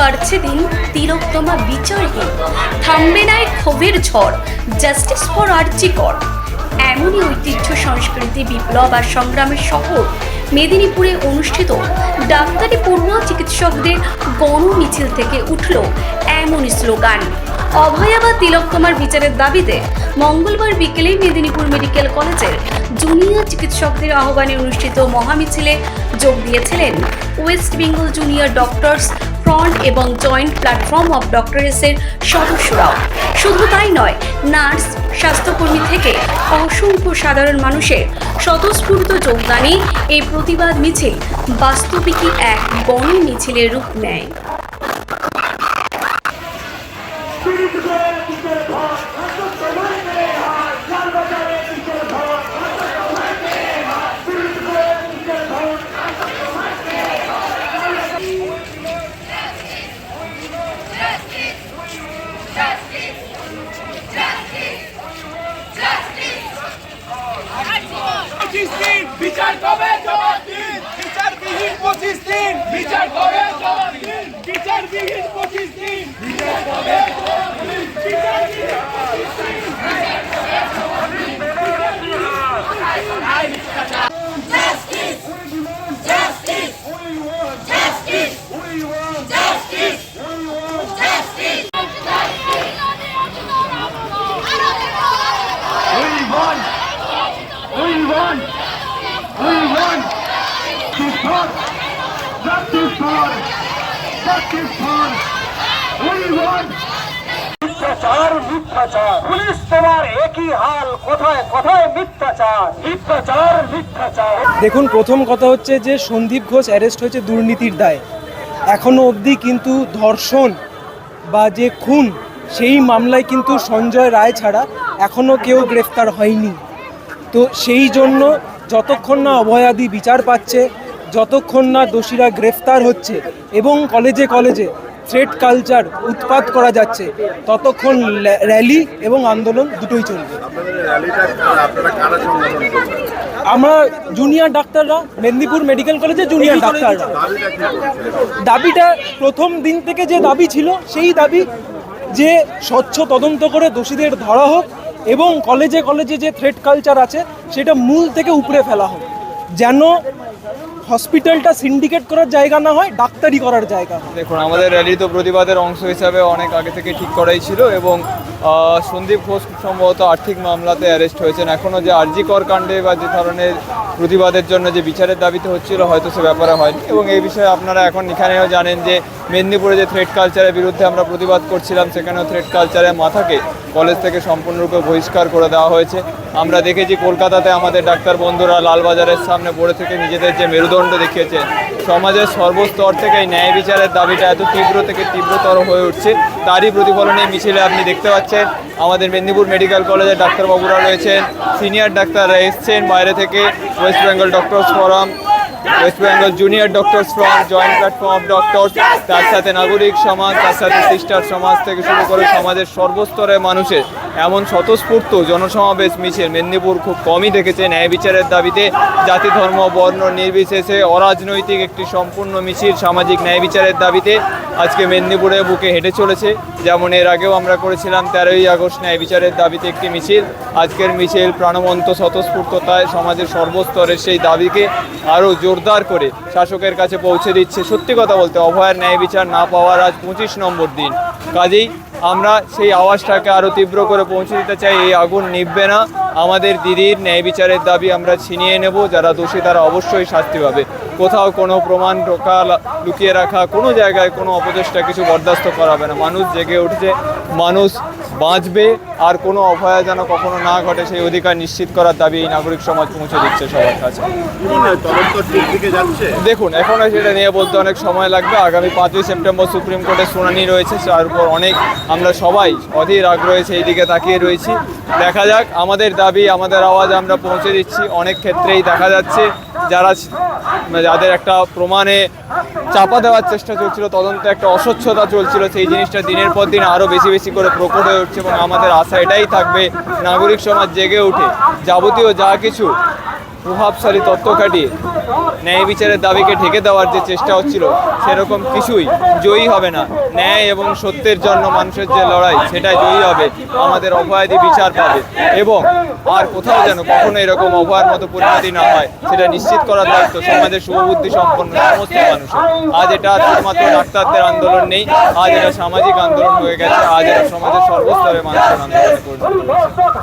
বাড়ছে দিন তিলোত্তমা বিচারহীন থামবে না এই ক্ষোভের ঝড়। জাস্টিস ফর আর্চিকর এমনই ঐতিহ্য সংস্কৃতি, বিপ্লব আর সংগ্রামের শহর। মেদিনীপুরে অনুষ্ঠিত ডাক্তারি পড়ুয়া চিকিৎসকদের গণ মিছিল থেকে উঠল এমনই স্লোগান। অভয়া বা তিলোত্তমার বিচারের দাবিতে মঙ্গলবার বিকেলে মেদিনীপুর মেডিকেল কলেজের জুনিয়র চিকিৎসকদের আহ্বানে অনুষ্ঠিত মহামিছিলে যোগ দিয়েছিলেন West Bengal junior doctors front এবং জয়েন্ট প্ল্যাটফর্ম অফ ডক্টরেসের সদস্যরাও শুধু তাই নয় নার্স স্বাস্থ্যকর্মী থেকে অসংখ্য সাধারণ মানুষের স্বতঃস্ফূর্ত যোগদানে এই প্রতিবাদ মিছিল বাস্তবিকই এক গণ মিছিলের রূপ নেয় পঁচিশ দিন বিচার কবে জবাব দিন? বিচারবিহীন পঁচিশ দিন। বিচার কবে জবাব দিন? বিচারবিহীন পঁচিশ দিন। বিচার কবে জবাব দিন? বিচারবিহীন পঁচিশ দিন। We want, we want, we want মিথ্যাচার মিথ্যাচার পুলিশ তোমার একই হাল কোথায় কোথায় মিথ্যাচার মিথ্যাচার মিথ্যাচার। দেখুন প্রথম কথা হচ্ছে যে সন্দীপ ঘোষ অ্যারেস্ট হয়েছে দুর্নীতির দায়। এখনও অবধি কিন্তু ধর্ষণ বা যে খুন সেই মামলায় কিন্তু সঞ্জয় রায় ছাড়া এখনও কেউ গ্রেফতার হয়নি। তো সেই জন্য যতক্ষণ না অভয়াদি বিচার পাচ্ছে যতক্ষণ না দোষীরা গ্রেফতার হচ্ছে এবং কলেজে কলেজে থ্রেড কালচার উৎপাত করা যাচ্ছে ততক্ষণ র্যালি এবং আন্দোলন দুটোই চলবে। আমরা জুনিয়র ডাক্তাররা মেদিনীপুর মেডিকেল কলেজে জুনিয়র ডাক্তাররা। দাবিটা প্রথম দিন থেকে যে দাবি ছিল সেই দাবি যে স্বচ্ছ তদন্ত করে দোষীদের ধরা হোক এবং কলেজে কলেজে যে থ্রেড কালচার আছে, সেটা মূল থেকে উপড়ে ফেলা হোক। যেন হসপিটালটা সিন্ডিকেট করার জায়গা না হয়, ডাক্তারি করার জায়গা দেখুন, আমাদের র্যালি তো প্রতিবাদের অংশ হিসাবে অনেক আগে থেকে ঠিক করাই ছিল এবং সন্দীপ ঘোষ সম্ভবত আর্থিক মামলাতে অ্যারেস্ট হয়েছেন। এখনও যে আরজি কর কাণ্ডে বা যে ধরনের প্রতিবাদের জন্য যে বিচারের দাবিতে হচ্ছিল, হয়তো সে ব্যাপারে হয়নি। এবং এই বিষয়ে আপনারা এখন এখানেও জানেন যে, মেদিনীপুরে যে থ্রেড কালচারের বিরুদ্ধে আমরা প্রতিবাদ করছিলাম, সেখানেও থ্রেড কালচারের মাথাকে কলেজ থেকে সম্পূর্ণরূপে বহিষ্কার করে দেওয়া হয়েছে। আমরা দেখেছি কলকাতাতে আমাদের ডাক্তার বন্ধুরা লালবাজারের সামনে পড়ে থেকে নিজেদের যে মেরুদণ্ড দেখিয়েছে, সমাজের সর্বস্তর থেকে এই ন্যায় বিচারের দাবিটা এত তীব্র থেকে তীব্রতর হয়ে উঠছে। তারই প্রতিফলনে মিছিলে আপনি দেখতে পাচ্ছেন, আমাদের মেদিনীপুর মেডিকেল কলেজের ডাক্তারবাবুরা রয়েছেন, সিনিয়র ডাক্তাররা এসছেন, বাইরে থেকে West Bengal doctors forum West Bengal junior doctors from joint platform of doctors তার সাথে নাগরিক সমাজ, তার সাথে সিস্টার সমাজ থেকে শুরু করে সমাজের সর্বস্তরের মানুষের এমন স্বতঃস্ফূর্ত জনসমাবেশ মিছিল মেদিনীপুর খুব কমই দেখেছে ন্যায় বিচারের দাবিতে জাতি, ধর্ম, বর্ণ নির্বিশেষে অরাজনৈতিক একটি সম্পূর্ণ মিছিল সামাজিক ন্যায় বিচারের দাবিতে আজকে মেদিনীপুরে বুকে হেঁটে চলেছে। যেমন এর আগেও আমরা করেছিলাম তেরোই আগস্ট ন্যায় বিচারের দাবিতে একটি মিছিল। আজকের মিছিল প্রাণবন্ত স্বতঃস্ফূর্ততায় সমাজের সর্বস্তরের সেই দাবিকে আরও জোরদার করে শাসকের কাছে পৌঁছে দিচ্ছে। সত্যি কথা বলতে অভয়ার ন্যায় বিচার না পাওয়ার আজ পঁচিশ নম্বর দিন। কাজেই আমরা সেই আওয়াজটাকে আরও তীব্র করে পৌঁছে দিতে চাই, এই আগুন নিভবে না। আমাদের দিদির ন্যায় বিচারের দাবি আমরা ছিনিয়ে নেব, যারা দোষী তারা অবশ্যই শাস্তি পাবে। কোথাও কোনো প্রমাণ ঢোকা লুকিয়ে রাখা কোনো জায়গায় কোনো অপচেষ্টা কিছু বরদাস্ত করা হবে না। মানুষ জেগে উঠছে মানুষ বাঁচবে আর কোনো অভয়া যেন কখনো না ঘটে সেই অধিকার নিশ্চিত করার দাবি এই নাগরিক সমাজ পৌঁছে দিচ্ছে সবার কাছে। তদন্ত দিকে যাচ্ছে? দেখুন এখনও সেটা নিয়ে বলতে অনেক সময় লাগবে। আগামী পাঁচই সেপ্টেম্বর সুপ্রিম কোর্টের শুনানি রয়েছে তার উপর অনেক আমরা সবাই অধীর আগ্রহে সেই দিকে তাকিয়ে রয়েছি। দেখা যাক আমাদের দাবি আমাদের আওয়াজ আমরা পৌঁছে দিচ্ছি। অনেক ক্ষেত্রেই দেখা যাচ্ছে যারা যাদের একটা প্রমাণে চাপা দেওয়ার চেষ্টা চলছিল, তদন্তে একটা অস্বচ্ছতা চলছিল, সেই জিনিসটা দিনের পর দিন আরও বেশি বেশি করে প্রকট হয়ে উঠছে এবং আমাদের আশা এটাই থাকবে, নাগরিক সমাজ জেগে উঠে, যাবতীয় যা কিছু প্রভাবশালী তত্ত্ব কাটিয়ে ন্যায় বিচারের দাবিকে ঢেকে দেওয়ার যে চেষ্টা হচ্ছিল, সেরকম কিছুই জয়ী হবে না। ন্যায় এবং সত্যের জন্য মানুষের যে লড়াই সেটাই জয়ী হবে আমাদের অভয়াদি বিচার পাবে। এবং আর কোথাও যেন কখনো এরকম অভয়ার মতো পরিণতি না হয়, সেটা নিশ্চিত করার দায়িত্ব সমাজের শুভবুদ্ধি সম্পন্ন সমস্ত মানুষের। আজ এটা শুধুমাত্র ডাক্তারদের আন্দোলন নেই, আজ এটা সামাজিক আন্দোলন হয়ে গেছে, আজ এটা সমাজের সর্বস্তরের মানুষের আন্দোলন হয়েছে